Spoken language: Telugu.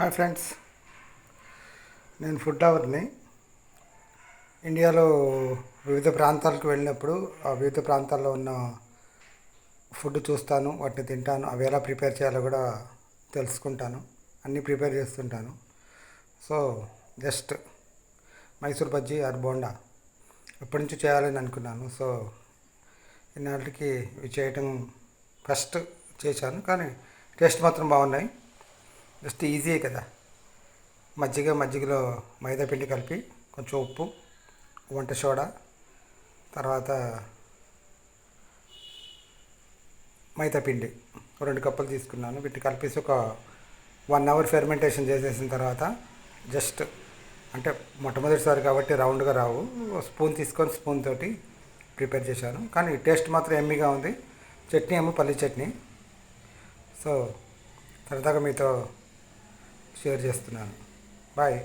హాయ్ ఫ్రెండ్స్ నేను ఫుడ్ అవర్ని ఇండియాలో వివిధ ప్రాంతాలకు వెళ్ళినప్పుడు ఆ వివిధ ప్రాంతాల్లో ఉన్న ఫుడ్ చూస్తాను వాటిని తింటాను అవి ఎలా ప్రిపేర్ చేయాలో కూడా తెలుసుకుంటాను అన్నీ ప్రిపేర్ చేస్తుంటాను. So just Mysore bajji or bonda. ఎప్పటి నుంచి చేయాలని అనుకున్నాను. సో ఇన్నాళ్ళకి ఇవి చేయటం ఫస్ట్ చేశాను కానీ టేస్ట్ మాత్రం బాగున్నాయి. జస్ట్ ఈజీయే కదా. మజ్జిగ మజ్జిగలో మైదా పిండి కలిపి కొంచెం ఉప్పు వంట సోడా తర్వాత మైదా పిండి రెండు కప్పులు తీసుకున్నాను. వీటిని కలిపేసి ఒక వన్ అవర్ ఫెర్మెంటేషన్ చేసేసిన తర్వాత జస్ట్ అంటే మొట్టమొదటిసారి కాబట్టి రౌండ్గా రావు. స్పూన్ తీసుకొని స్పూన్ తోటి ప్రిపేర్ చేశాను. కానీ టేస్ట్ మాత్రం ఎమ్మిగా ఉంది. చట్నీ ఏమో పల్లి చట్నీ. సో సరదాగా మీతో షేర్ చేస్తున్నాను. బాయ్.